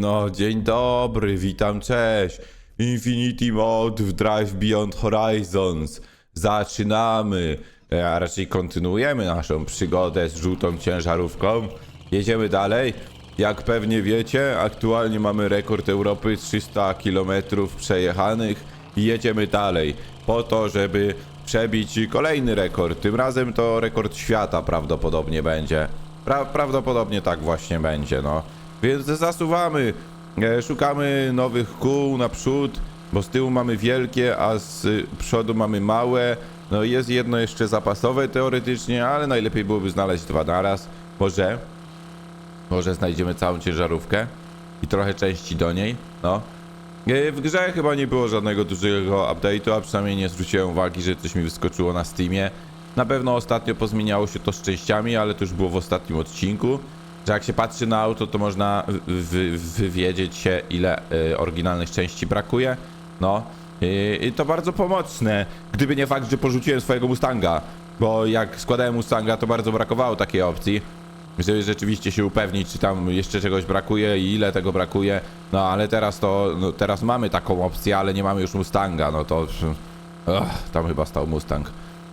No, dzień dobry, witam, cześć. Infinity Mode w Drive Beyond Horizons. Zaczynamy, e, a raczej kontynuujemy naszą przygodę z żółtą ciężarówką. Jedziemy dalej. Jak pewnie wiecie, aktualnie mamy rekord Europy 300 km przejechanych i jedziemy dalej po to, żeby przebić kolejny rekord. Tym razem to rekord świata prawdopodobnie będzie. Pra prawdopodobnie tak właśnie będzie, no. Więc zasuwamy, e, szukamy nowych kół naprzód, bo z tyłu mamy wielkie, a z przodu mamy małe. No jest jedno jeszcze zapasowe teoretycznie, ale najlepiej byłoby znaleźć dwa naraz. Może, może znajdziemy całą ciężarówkę i trochę części do niej, no. E, W grze chyba nie było żadnego dużego update'u, a przynajmniej nie zwróciłem uwagi, że coś mi wyskoczyło na Steamie. Na pewno ostatnio pozmieniało się to z częściami, ale to już było w ostatnim odcinku. Że jak się patrzy na auto, to można wy, wy, wywiedzieć się, ile y, oryginalnych części brakuje. No. I, I to bardzo pomocne. Gdyby nie fakt, że porzuciłem swojego Mustanga. Bo jak składałem Mustanga, to bardzo brakowało takiej opcji żeby rzeczywiście się upewnić, czy tam jeszcze czegoś brakuje i ile tego brakuje. No ale teraz to, no, teraz mamy taką opcję, ale nie mamy już Mustanga, no to... Ugh, tam chyba stał Mustang.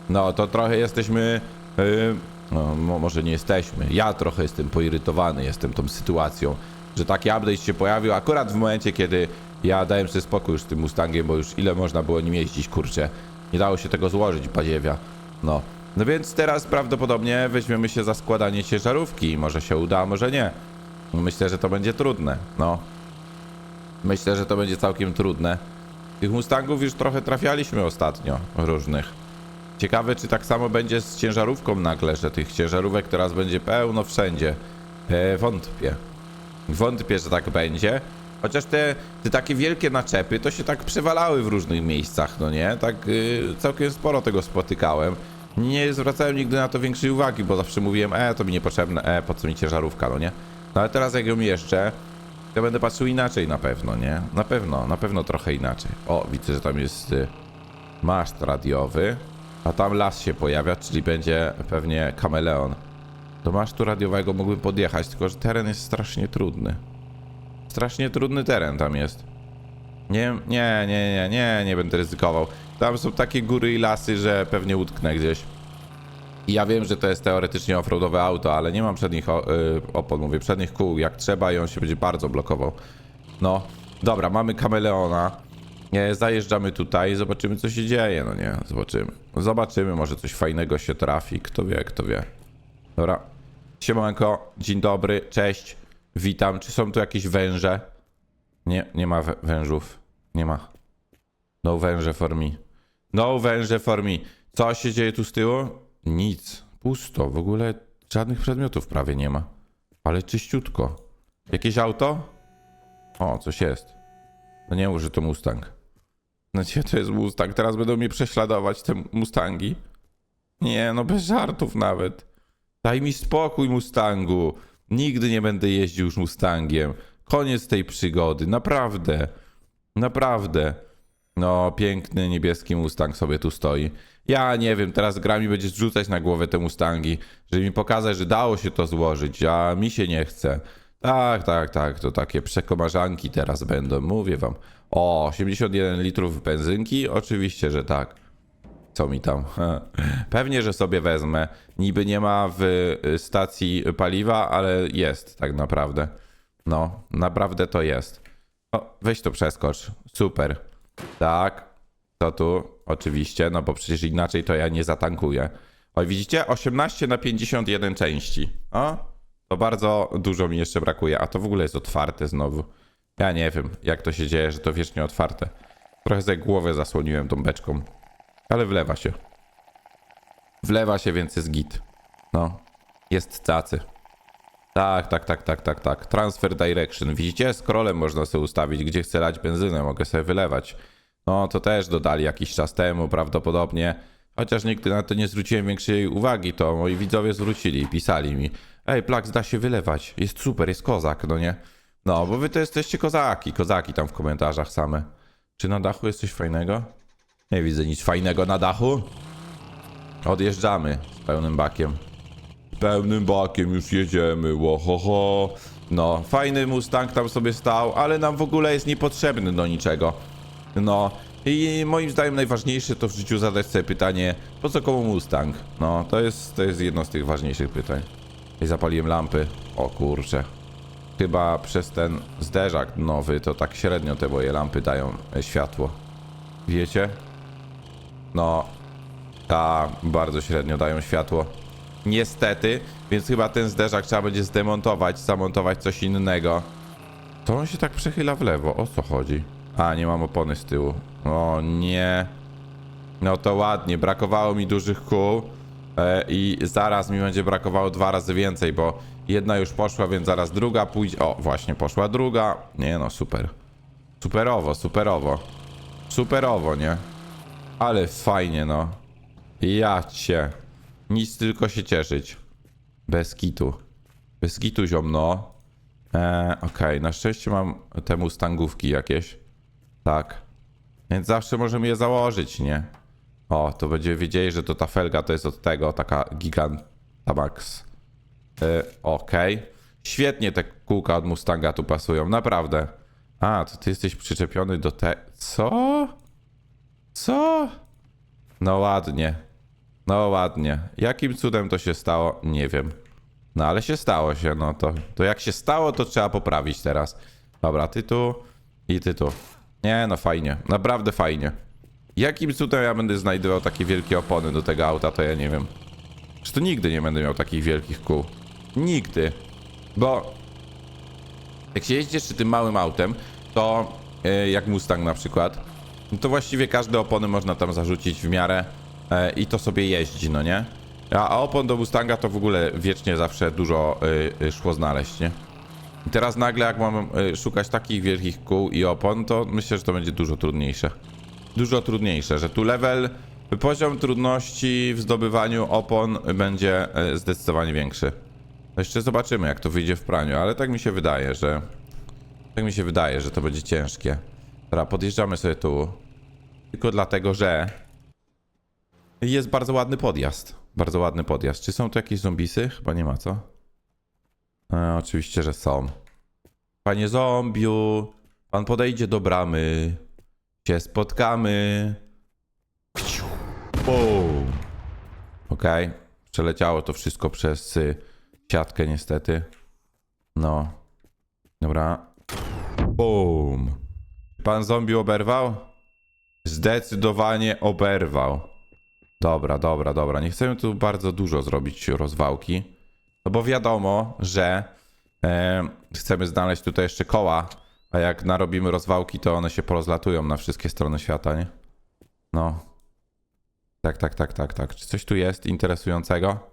No to trochę jesteśmy... Yy, no, mo- może nie jesteśmy. Ja trochę jestem poirytowany, jestem tą sytuacją, że taki update się pojawił akurat w momencie, kiedy ja dałem sobie spokój już z tym Mustangiem, bo już ile można było nim jeździć, kurczę. Nie dało się tego złożyć, badziewia. No. No więc teraz prawdopodobnie weźmiemy się za składanie ciężarówki. Może się uda, może nie. Myślę, że to będzie trudne. No. Myślę, że to będzie całkiem trudne. Tych Mustangów już trochę trafialiśmy ostatnio, różnych. Ciekawe, czy tak samo będzie z ciężarówką nagle, że tych ciężarówek teraz będzie pełno wszędzie. E, wątpię. Wątpię, że tak będzie. Chociaż te, te takie wielkie naczepy to się tak przewalały w różnych miejscach, no nie? Tak y, całkiem sporo tego spotykałem. Nie zwracałem nigdy na to większej uwagi, bo zawsze mówiłem, e, to mi niepotrzebne, e, po co mi ciężarówka, no nie? No ale teraz jak ją jeszcze, to będę patrzył inaczej na pewno, nie? Na pewno, na pewno trochę inaczej. O, widzę, że tam jest y, maszt radiowy, a tam las się pojawia, czyli będzie pewnie kameleon. Do masztu radiowego mógłbym podjechać, tylko że teren jest strasznie trudny. Strasznie trudny teren tam jest. Nie, nie, nie, nie, nie, nie będę ryzykował. Tam są takie góry i lasy, że pewnie utknę gdzieś. I ja wiem, że to jest teoretycznie offroadowe auto, ale nie mam przednich y, opon, mówię, przednich kół jak trzeba i on się będzie bardzo blokował. No, dobra, mamy kameleona. Nie, zajeżdżamy tutaj, zobaczymy co się dzieje, no nie, zobaczymy. Zobaczymy, może coś fajnego się trafi, kto wie, kto wie. Dobra, siemanko, dzień dobry, cześć, witam, czy są tu jakieś węże? Nie, nie ma wę- wężów, nie ma. No węże for me. No węże for me. Co się dzieje tu z tyłu? Nic, pusto, w ogóle żadnych przedmiotów prawie nie ma. Ale czyściutko. Jakieś auto? O, coś jest. No nie mów, że to Mustang. No gdzie to jest Mustang? Teraz będą mnie prześladować te Mustangi. Nie, no bez żartów nawet. Daj mi spokój, Mustangu. Nigdy nie będę jeździł już Mustangiem. Koniec tej przygody, naprawdę. Naprawdę. No, piękny niebieski Mustang sobie tu stoi. Ja nie wiem, teraz gra mi będzie zrzucać na głowę te Mustangi, żeby mi pokazać, że dało się to złożyć, a mi się nie chce. Tak, tak, tak, to takie przekomarzanki teraz będą, mówię wam. O, 81 litrów benzynki? Oczywiście, że tak. Co mi tam? Pewnie, że sobie wezmę. Niby nie ma w y, stacji paliwa, ale jest tak naprawdę. No, naprawdę to jest. O, weź to przeskocz. Super. Tak. To tu, oczywiście, no bo przecież inaczej to ja nie zatankuję. O, widzicie? 18 na 51 części. O, to bardzo dużo mi jeszcze brakuje, a to w ogóle jest otwarte znowu. Ja nie wiem, jak to się dzieje, że to wiecznie otwarte. Trochę za głowę zasłoniłem tą beczką. Ale wlewa się. Wlewa się, więc jest git. No, jest cacy. Tak, tak, tak, tak, tak, tak. Transfer direction. Widzicie? Scrollem można sobie ustawić, gdzie chcę lać benzynę, mogę sobie wylewać. No, to też dodali jakiś czas temu prawdopodobnie. Chociaż nigdy na to nie zwróciłem większej uwagi, to moi widzowie zwrócili, pisali mi. Ej, Plax, da się wylewać. Jest super, jest kozak, no nie? No, bo wy to jesteście kozaki, kozaki tam w komentarzach same. Czy na dachu jest coś fajnego? Nie widzę nic fajnego na dachu. Odjeżdżamy z pełnym bakiem. Pełnym bakiem już jedziemy, łohoho. No, fajny Mustang tam sobie stał, ale nam w ogóle jest niepotrzebny do niczego. No, i moim zdaniem najważniejsze to w życiu zadać sobie pytanie, po co komu Mustang? No, to jest, to jest jedno z tych ważniejszych pytań. I zapaliłem lampy. O kurczę. Chyba przez ten zderzak nowy to tak średnio te moje lampy dają e, światło. Wiecie? No, ta bardzo średnio dają światło. Niestety, więc chyba ten zderzak trzeba będzie zdemontować, zamontować coś innego. To on się tak przechyla w lewo, o co chodzi? A, nie mam opony z tyłu. O nie. No to ładnie, brakowało mi dużych kół e, i zaraz mi będzie brakowało dwa razy więcej, bo jedna już poszła, więc zaraz druga pójdzie. O, właśnie poszła druga. Nie no, super. Superowo, superowo. Superowo, nie? Ale fajnie, no. Ja cię. Nic tylko się cieszyć. Bez kitu. Bez kitu, ziomno. Eee, okej, na szczęście mam te mustangówki jakieś. Tak. Więc zawsze możemy je założyć, nie? O, to będzie wiedzieli, że to ta felga to jest od tego, taka Gigantamax. Yy, Okej. Świetnie te kółka od Mustanga tu pasują, naprawdę. A, to ty jesteś przyczepiony do te... Co? Co? No ładnie. No ładnie. Jakim cudem to się stało? Nie wiem. No ale się stało się, no to, to jak się stało, to trzeba poprawić teraz. Dobra, ty tu i ty tu. Nie, no fajnie. Naprawdę fajnie. Jakim cudem ja będę znajdował takie wielkie opony do tego auta, to ja nie wiem. Że to nigdy nie będę miał takich wielkich kół. Nigdy. Bo jak się jeździ jeszcze tym małym autem, to e, jak Mustang na przykład, no to właściwie każde opony można tam zarzucić w miarę e, i to sobie jeździ, no nie? A, opon do Mustanga to w ogóle wiecznie zawsze dużo y, y, szło znaleźć, nie? I teraz nagle jak mam y, szukać takich wielkich kół i opon, to myślę, że to będzie dużo trudniejsze. Dużo trudniejsze, że tu level, poziom trudności w zdobywaniu opon będzie y, zdecydowanie większy. Jeszcze zobaczymy, jak to wyjdzie w praniu, ale tak mi się wydaje, że... Tak mi się wydaje, że to będzie ciężkie. Dobra, podjeżdżamy sobie tu. Tylko dlatego, że... Jest bardzo ładny podjazd. Bardzo ładny podjazd. Czy są tu jakieś zombisy? Chyba nie ma, co? E, oczywiście, że są. Panie zombiu, pan podejdzie do bramy. Się spotkamy. Bum. Okej. Przeleciało to wszystko przez y, siatkę niestety. No. Dobra. Bum. Pan zombie oberwał? Zdecydowanie oberwał. Dobra, dobra, dobra. Nie chcemy tu bardzo dużo zrobić rozwałki. No bo wiadomo, że e, chcemy znaleźć tutaj jeszcze koła, a jak narobimy rozwałki, to one się porozlatują na wszystkie strony świata, nie? No. Tak, tak, tak, tak, tak. Czy coś tu jest interesującego?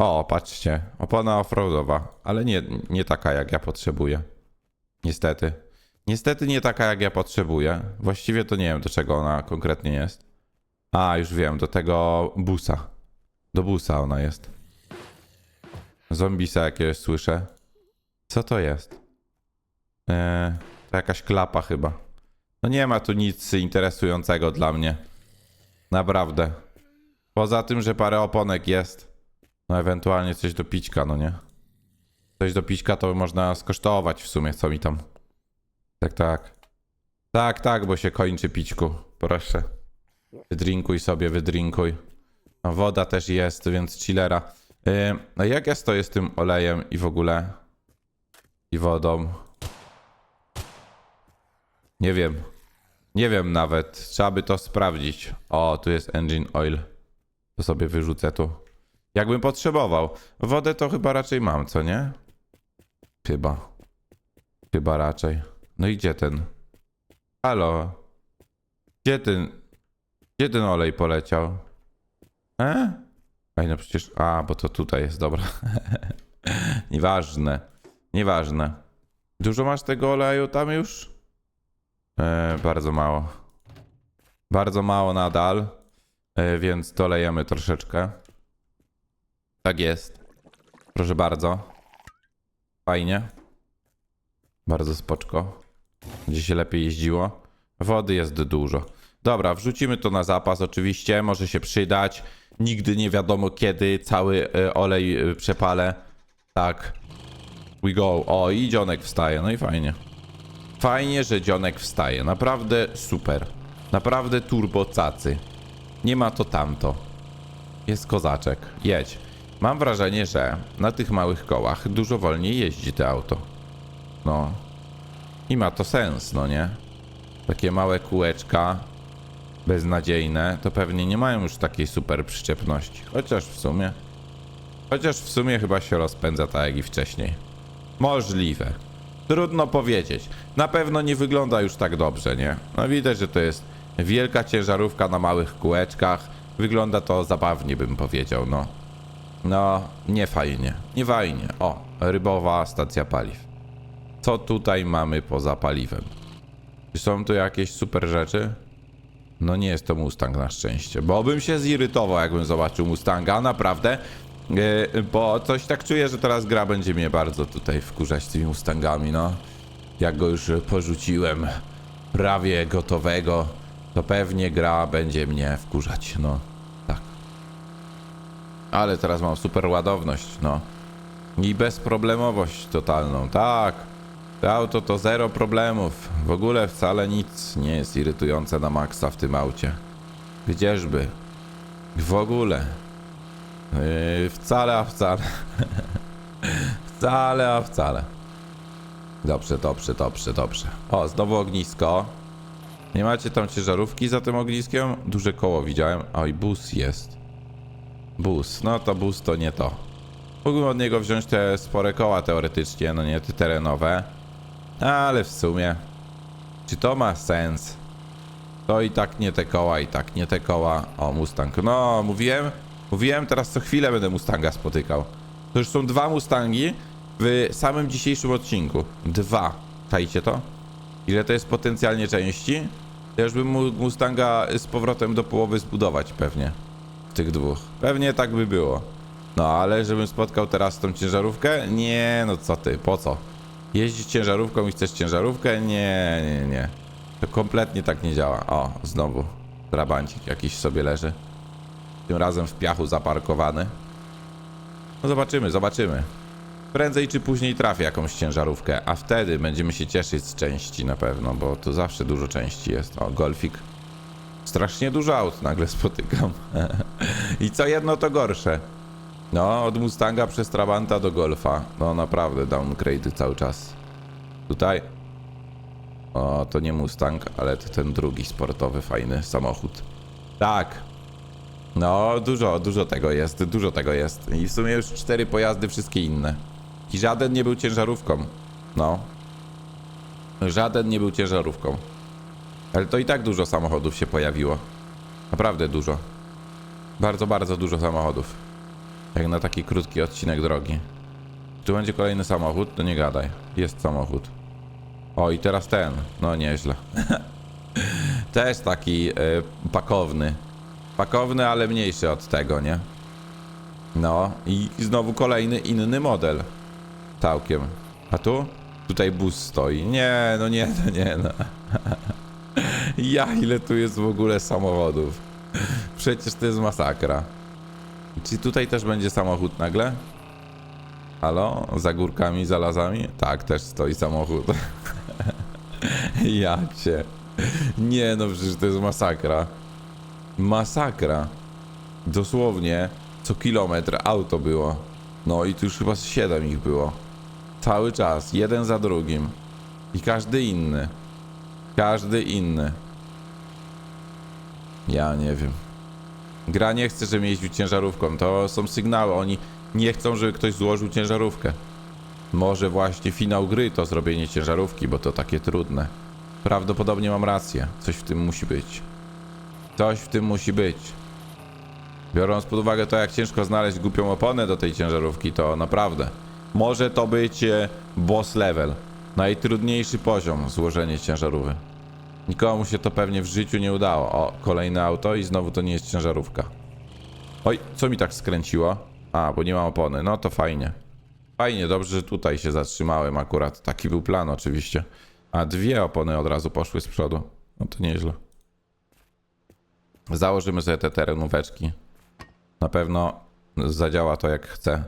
O, patrzcie. Opona offroadowa, ale nie, nie taka, jak ja potrzebuję. Niestety. Niestety nie taka, jak ja potrzebuję. Właściwie to nie wiem, do czego ona konkretnie jest. A, już wiem, do tego busa. Do busa ona jest. Zombisa jakiegoś słyszę. Co to jest? Eee, to jakaś klapa chyba. No nie ma tu nic interesującego dla mnie. Naprawdę. Poza tym, że parę oponek jest. No ewentualnie coś do pićka, no nie? Coś do pićka to można skosztować w sumie, co mi tam. Tak, tak. Tak, tak, bo się kończy pićku. Proszę. Wydrinkuj sobie, wydrinkuj. No, woda też jest, więc chillera. Yy, no jak ja stoję z tym olejem i w ogóle? I wodą? Nie wiem. Nie wiem nawet. Trzeba by to sprawdzić. O, tu jest engine oil. To sobie wyrzucę tu. Jakbym potrzebował. Wodę to chyba raczej mam, co nie? Chyba. Chyba raczej. No i gdzie ten? Halo? Gdzie ten? Gdzie ten olej poleciał? E? Ej, no przecież... A, bo to tutaj jest, dobra. Nieważne. Nieważne. Dużo masz tego oleju tam już? E, bardzo mało. Bardzo mało nadal. E, więc dolejemy troszeczkę. Tak jest. Proszę bardzo. Fajnie. Bardzo spoczko. Gdzie się lepiej jeździło. Wody jest dużo. Dobra, wrzucimy to na zapas oczywiście, może się przydać. Nigdy nie wiadomo kiedy cały e, olej e, przepalę. Tak. We go. O, i dzionek wstaje, no i fajnie. Fajnie, że dzionek wstaje. Naprawdę super. Naprawdę turbo cacy. Nie ma to tamto. Jest kozaczek. Jedź. Mam wrażenie, że na tych małych kołach dużo wolniej jeździ to auto. No. I ma to sens, no nie? Takie małe kółeczka beznadziejne, to pewnie nie mają już takiej super przyczepności. Chociaż w sumie. Chociaż w sumie chyba się rozpędza tak jak i wcześniej. Możliwe. Trudno powiedzieć. Na pewno nie wygląda już tak dobrze, nie? No widać, że to jest wielka ciężarówka na małych kółeczkach. Wygląda to zabawnie, bym powiedział, no. No, nie fajnie. Nie fajnie. O, rybowa stacja paliw. Co tutaj mamy poza paliwem? Czy są tu jakieś super rzeczy? No nie jest to Mustang na szczęście, bo bym się zirytował, jakbym zobaczył Mustanga, naprawdę. Yy, bo coś tak czuję, że teraz gra będzie mnie bardzo tutaj wkurzać tymi Mustangami, no. Jak go już porzuciłem prawie gotowego, to pewnie gra będzie mnie wkurzać, no. Ale teraz mam super ładowność, no. I bezproblemowość totalną, tak. To auto to zero problemów. W ogóle wcale nic nie jest irytujące na maksa w tym aucie. Gdzieżby? W ogóle. Yy, wcale, a wcale. wcale, a wcale. Dobrze, dobrze, dobrze, dobrze. O, znowu ognisko. Nie macie tam ciężarówki za tym ogniskiem? Duże koło widziałem. Oj, bus jest. Bus. No to bus to nie to. Mógłbym od niego wziąć te spore koła teoretycznie, no nie te terenowe. Ale w sumie, czy to ma sens? To i tak nie te koła, i tak nie te koła. O, Mustang. No, mówiłem, mówiłem, teraz co chwilę będę Mustanga spotykał. To już są dwa Mustangi w samym dzisiejszym odcinku. Dwa. Czajcie to? Ile to jest potencjalnie części? Ja już bym Mustanga z powrotem do połowy zbudować pewnie. Tych dwóch. Pewnie tak by było. No, ale żebym spotkał teraz tą ciężarówkę? Nie, no co ty, po co? Jeździć ciężarówką i chcesz ciężarówkę? Nie, nie, nie. To kompletnie tak nie działa. O, znowu. Trabancik jakiś sobie leży. Tym razem w piachu zaparkowany. No zobaczymy, zobaczymy. Prędzej czy później trafię jakąś ciężarówkę, a wtedy będziemy się cieszyć z części na pewno, bo tu zawsze dużo części jest. O, golfik. Strasznie dużo aut nagle spotykam. I co jedno to gorsze. No, od Mustanga przez Trabanta do Golfa. No naprawdę, downgrade cały czas. Tutaj. O, to nie Mustang, ale to ten drugi sportowy, fajny samochód. Tak. No, dużo, dużo tego jest, dużo tego jest. I w sumie już cztery pojazdy, wszystkie inne. I żaden nie był ciężarówką. No. Żaden nie był ciężarówką. Ale to i tak dużo samochodów się pojawiło. Naprawdę dużo. Bardzo, bardzo dużo samochodów. Jak na taki krótki odcinek drogi. Tu będzie kolejny samochód? To nie gadaj. Jest samochód. O, i teraz ten. No, nieźle. Też taki y, pakowny. Pakowny, ale mniejszy od tego, nie? No, i znowu kolejny inny model. Całkiem. A tu? Tutaj bus stoi. Nie, no nie, no nie, no. ja, ile tu jest w ogóle samochodów. Przecież to jest masakra. Czy tutaj też będzie samochód nagle? Halo? Za górkami, za lazami? Tak, też stoi samochód. Jak się? Nie no, przecież to jest masakra. Masakra. Dosłownie co kilometr auto było. No i tu już chyba 7 ich było. Cały czas, jeden za drugim. I każdy inny. Każdy inny. Ja nie wiem. Gra nie chce, żebym jeździł ciężarówką. To są sygnały. Oni nie chcą, żeby ktoś złożył ciężarówkę. Może właśnie finał gry to zrobienie ciężarówki, bo to takie trudne. Prawdopodobnie mam rację. Coś w tym musi być. Coś w tym musi być. Biorąc pod uwagę to, jak ciężko znaleźć głupią oponę do tej ciężarówki, to naprawdę może to być e, boss level. Najtrudniejszy poziom złożenie ciężarówki. Nikomu się to pewnie w życiu nie udało. O, kolejne auto i znowu to nie jest ciężarówka. Oj, co mi tak skręciło? A, bo nie ma opony. No to fajnie. Fajnie, dobrze, że tutaj się zatrzymałem akurat. Taki był plan oczywiście. A dwie opony od razu poszły z przodu. No to nieźle. Założymy sobie te terenóweczki. Na pewno zadziała to jak chcę.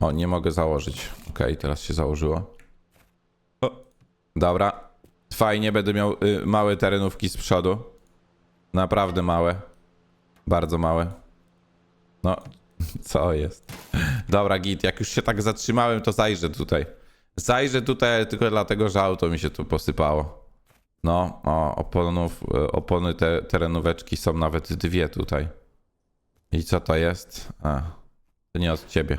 O, nie mogę założyć. Okej, teraz się założyło. Dobra. Fajnie, będę miał y, małe terenówki z przodu. Naprawdę małe. Bardzo małe. No, co jest? Dobra, git, jak już się tak zatrzymałem, to zajrzę tutaj. Zajrzę tutaj tylko dlatego, że auto mi się tu posypało. No, o, oponów, y, opony te, terenóweczki są nawet dwie tutaj. I co to jest? A, to nie od ciebie.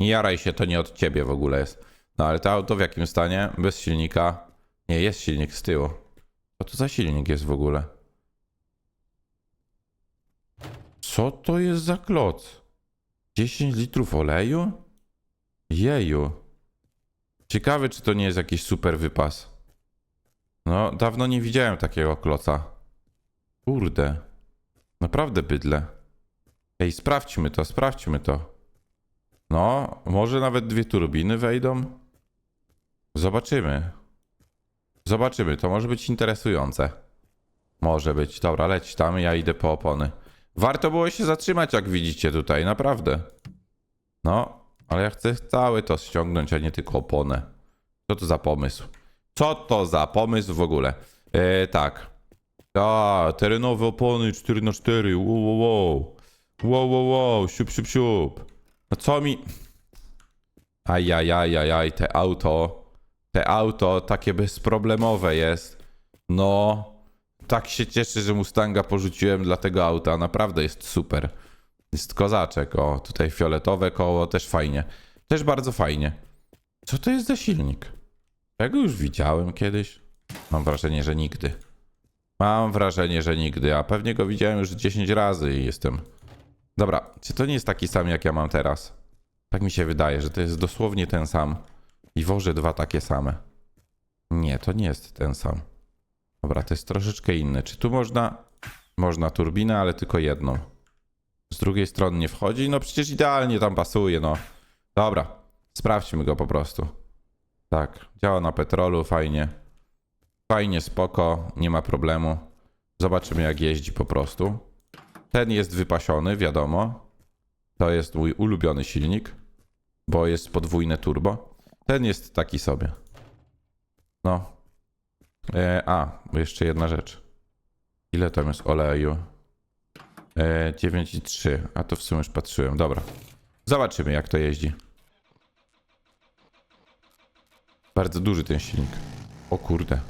Nie jaraj się, to nie od ciebie w ogóle jest. No ale to auto w jakim stanie? Bez silnika. Nie, jest silnik z tyłu. Co to za silnik jest w ogóle? Co to jest za kloc? 10 litrów oleju? Jeju. Ciekawe, czy to nie jest jakiś super wypas. No, dawno nie widziałem takiego kloca. Kurde. Naprawdę bydle. Ej, sprawdźmy to, sprawdźmy to. No, może nawet dwie turbiny wejdą? Zobaczymy. Zobaczymy, to może być interesujące. Może być. Dobra, leć tam, ja idę po opony. Warto było się zatrzymać, jak widzicie tutaj, naprawdę. No, ale ja chcę całe to ściągnąć, a nie tylko oponę. Co to za pomysł? Co to za pomysł w ogóle? E, tak. A, terenowe opony 4x4. Wow, wow, wow. Wow, wow, wow. Siup, siup, siup. No co mi... Ajajajajaj, te auto. Te auto takie bezproblemowe jest. No. Tak się cieszę, że Mustanga porzuciłem dla tego auta. Naprawdę jest super. Jest kozaczek. O, tutaj fioletowe koło, też fajnie. Też bardzo fajnie. Co to jest za silnik? Ja go już widziałem kiedyś. Mam wrażenie, że nigdy. Mam wrażenie, że nigdy, a pewnie go widziałem już 10 razy i jestem. Dobra, czy to nie jest taki sam jak ja mam teraz? Tak mi się wydaje, że to jest dosłownie ten sam. I wożę dwa takie same. Nie, to nie jest ten sam. Dobra, to jest troszeczkę inny. Czy tu można. Można turbinę, ale tylko jedną. Z drugiej strony nie wchodzi. No przecież idealnie tam pasuje, no. Dobra, sprawdźmy go po prostu. Tak, działa na petrolu, fajnie. Fajnie, spoko, nie ma problemu. Zobaczymy jak jeździ po prostu. Ten jest wypasiony, wiadomo. To jest mój ulubiony silnik, bo jest podwójne turbo. Ten jest taki sobie. No. E, a, jeszcze jedna rzecz. Ile tam jest oleju? E, 9,3. A to w sumie już patrzyłem. Dobra. Zobaczymy jak to jeździ. Bardzo duży ten silnik. O kurde.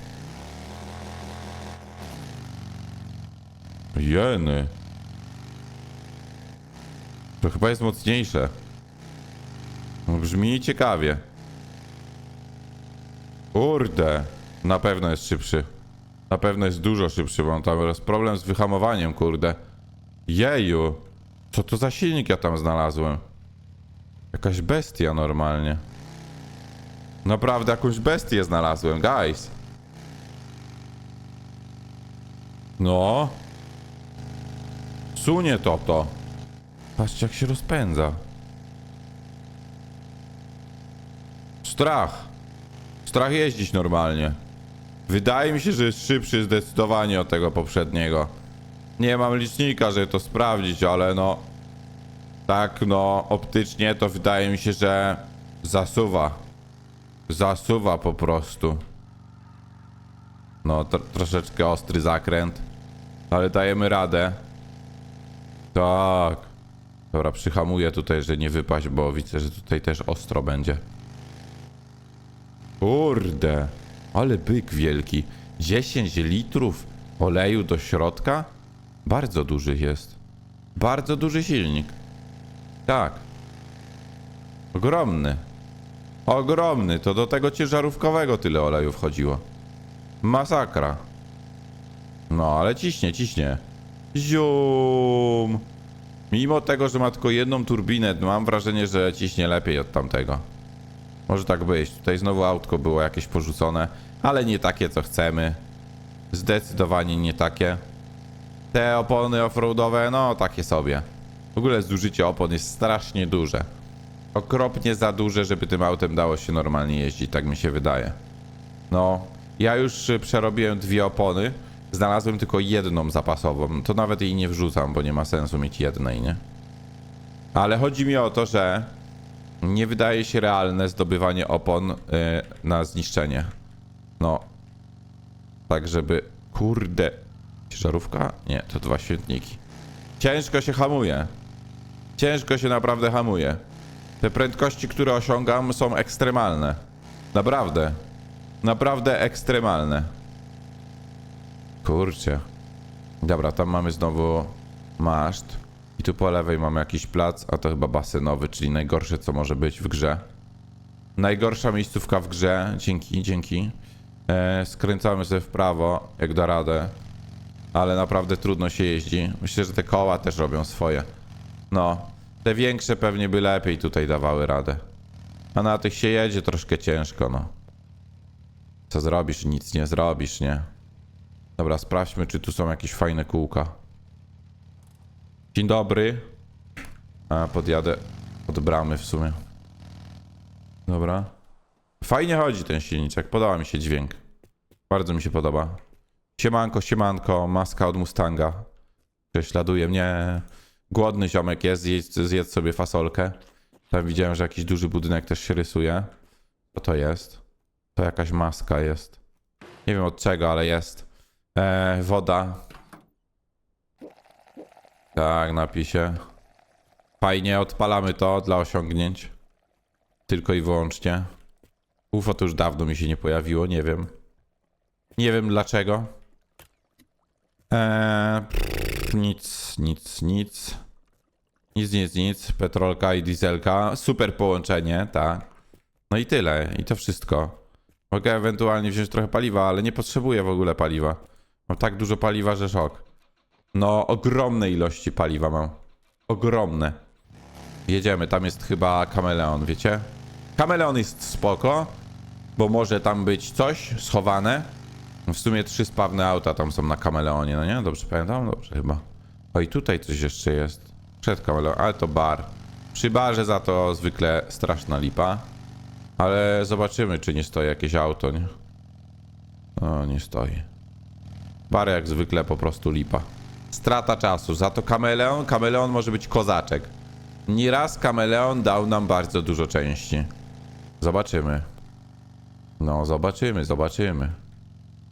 Jeny. To chyba jest mocniejsze. No, Brzmi ciekawie. Kurde. Na pewno jest szybszy. Na pewno jest dużo szybszy, bo mam tam teraz problem z wyhamowaniem, kurde. Jeju. Co to za silnik ja tam znalazłem? Jakaś bestia normalnie. Naprawdę jakąś bestię znalazłem, guys. No. Sunie to to. Patrzcie jak się rozpędza. Strach. Strach jeździć normalnie. Wydaje mi się, że jest szybszy zdecydowanie od tego poprzedniego. Nie mam licznika, żeby to sprawdzić, ale no... Tak, no, optycznie to wydaje mi się, że zasuwa. Zasuwa po prostu. No, tro troszeczkę ostry zakręt. Ale dajemy radę. Tak. Dobra, przyhamuję tutaj, że nie wypaść, bo widzę, że tutaj też ostro będzie. Kurde. Ale byk wielki. 10 litrów oleju do środka? Bardzo duży jest. Bardzo duży silnik. Tak. Ogromny. Ogromny. To do tego ciężarówkowego tyle oleju wchodziło. Masakra. No, ale ciśnie, ciśnie. Zium. Mimo tego, że ma tylko jedną turbinę, mam wrażenie, że ciśnie lepiej od tamtego. Może tak być. Tutaj znowu autko było jakieś porzucone, ale nie takie, co chcemy. Zdecydowanie nie takie. Te opony offroadowe, no takie sobie. W ogóle zużycie opon jest strasznie duże. Okropnie za duże, żeby tym autem dało się normalnie jeździć, tak mi się wydaje. No, ja już przerobiłem dwie opony. Znalazłem tylko jedną zapasową. To nawet jej nie wrzucam, bo nie ma sensu mieć jednej, nie? Ale chodzi mi o to, że Nie wydaje się realne zdobywanie opon y, na zniszczenie. No. Tak, żeby... Kurde. Ciężarówka? Nie, to dwa świetniki. Ciężko się hamuje. Ciężko się naprawdę hamuje. Te prędkości, które osiągam, są ekstremalne. Naprawdę. Naprawdę ekstremalne. Kurczę. Dobra, tam mamy znowu maszt. I tu po lewej mamy jakiś plac, a to chyba basenowy, czyli najgorsze, co może być w grze. Najgorsza miejscówka w grze. Dzięki, dzięki. E, skręcamy sobie w prawo, jak da radę. Ale naprawdę trudno się jeździ. Myślę, że te koła też robią swoje. No, te większe pewnie by lepiej tutaj dawały radę. A na tych się jedzie troszkę ciężko, no. Co zrobisz? Nic nie zrobisz, nie? Dobra, sprawdźmy, czy tu są jakieś fajne kółka. Dzień dobry. A, podjadę od bramy w sumie. Dobra. Fajnie chodzi ten silniczek, podoba mi się dźwięk. Bardzo mi się podoba. Siemanko, siemanko, maska od Mustanga. Prześladuje mnie. Głodny ziomek jest, zjedz, zjedz sobie fasolkę. Tam widziałem, że jakiś duży budynek też się rysuje. Co to jest? To jakaś maska jest. Nie wiem od czego, ale jest. Eee, woda. Tak, napisie. Fajnie, odpalamy to dla osiągnięć. Tylko i wyłącznie. UFO to już dawno mi się nie pojawiło, nie wiem. Nie wiem dlaczego. Eee, nic, nic, nic. Nic, nic, nic. Petrolka i dieselka. Super połączenie, tak. No i tyle. I to wszystko. Mogę ewentualnie wziąć trochę paliwa, ale nie potrzebuję w ogóle paliwa. Mam tak dużo paliwa, że szok. No, ogromne ilości paliwa mam. Ogromne. Jedziemy, tam jest chyba kameleon, wiecie? Kameleon jest spoko, bo może tam być coś schowane. W sumie trzy spawne auta tam są na kameleonie, no nie? Dobrze pamiętam? Dobrze chyba. O i tutaj coś jeszcze jest. Przed kameleon, ale to bar. Przy barze za to zwykle straszna lipa. Ale zobaczymy, czy nie stoi jakieś auto, nie? O, nie stoi. Bar jak zwykle po prostu lipa. Strata czasu. Za to kameleon, kameleon może być kozaczek. Nieraz kameleon dał nam bardzo dużo części. Zobaczymy. No, zobaczymy, zobaczymy.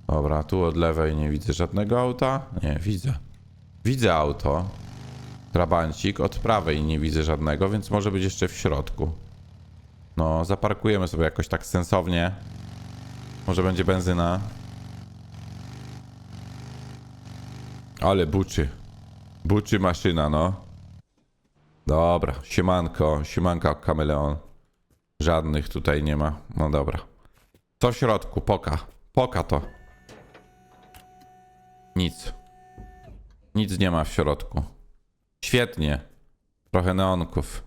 Dobra, tu od lewej nie widzę żadnego auta. Nie, widzę. Widzę auto. Trabancik. Od prawej nie widzę żadnego, więc może być jeszcze w środku. No, zaparkujemy sobie jakoś tak sensownie. Może będzie benzyna. Ale buczy. Buczy maszyna, no. Dobra, siemanko, siemanka kameleon. Żadnych tutaj nie ma. No dobra. Co w środku? Poka. Poka to. Nic. Nic nie ma w środku. Świetnie. Trochę neonków.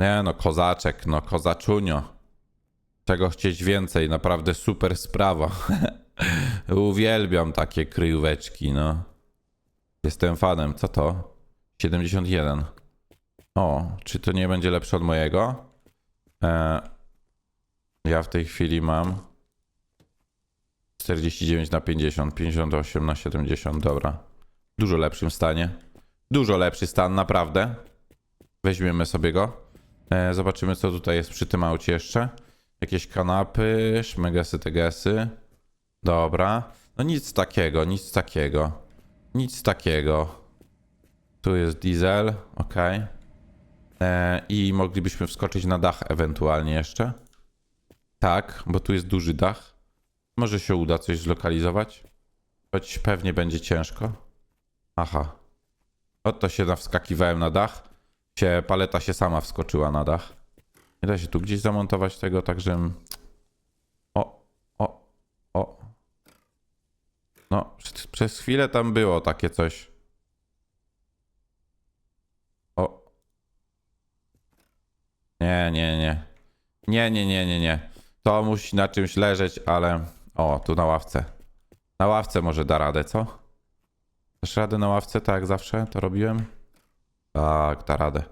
Nie no, kozaczek, no kozaczunio. Czego chcieć więcej, naprawdę super sprawa. Uwielbiam takie kryjóweczki, no. Jestem fanem. Co to? 71. O, czy to nie będzie lepsze od mojego? E, ja w tej chwili mam 49 na 50, 58 na 70, dobra. Dużo lepszym stanie. Dużo lepszy stan, naprawdę. Weźmiemy sobie go. E, zobaczymy, co tutaj jest przy tym aucie jeszcze. Jakieś kanapy, szmegesy, tegesy. Dobra. No nic takiego, nic takiego. Nic takiego. Tu jest diesel, ok. E, I moglibyśmy wskoczyć na dach ewentualnie jeszcze. Tak, bo tu jest duży dach. Może się uda coś zlokalizować. Choć pewnie będzie ciężko. Aha. Oto się nawskakiwałem na dach. Się, paleta się sama wskoczyła na dach. Nie da się tu gdzieś zamontować tego, także... O, o, o. No, przez, chwilę tam było takie coś. O. Nie, nie, nie. Nie, nie, nie, nie, nie. To musi na czymś leżeć, ale... O, tu na ławce. Na ławce może da radę, co? Dasz radę na ławce, tak jak zawsze to robiłem? Tak, da radę.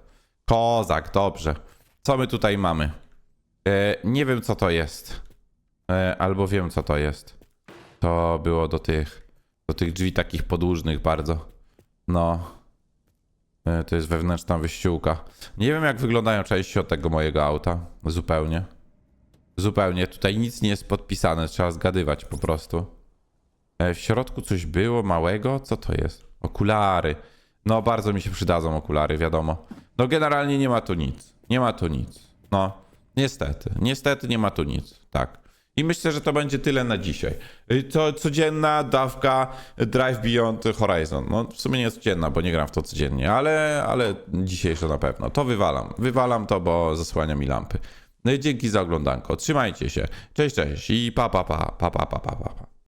Kozak, dobrze. Co my tutaj mamy? E, nie wiem, co to jest. E, albo wiem, co to jest. To było do tych, do tych drzwi takich podłużnych bardzo. No. E, To jest wewnętrzna wyściółka. Nie wiem, jak wyglądają części od tego mojego auta. Zupełnie. Zupełnie. Tutaj nic nie jest podpisane. Trzeba zgadywać po prostu. E, W środku coś było małego? Co to jest? Okulary. No, bardzo mi się przydadzą okulary, wiadomo. No, generalnie nie ma tu nic. Nie ma tu nic. No, niestety. Niestety nie ma tu nic. Tak. I myślę, że to będzie tyle na dzisiaj. Y, To codzienna dawka Drive Beyond Horizon. No, w sumie nie jest codzienna, bo nie gram w to codziennie, ale, ale dzisiejsza na pewno. To wywalam. Wywalam to, bo zasłania mi lampy. No i dzięki za oglądanko. Trzymajcie się. Cześć, cześć i pa, pa, pa, pa, pa, pa, pa. pa.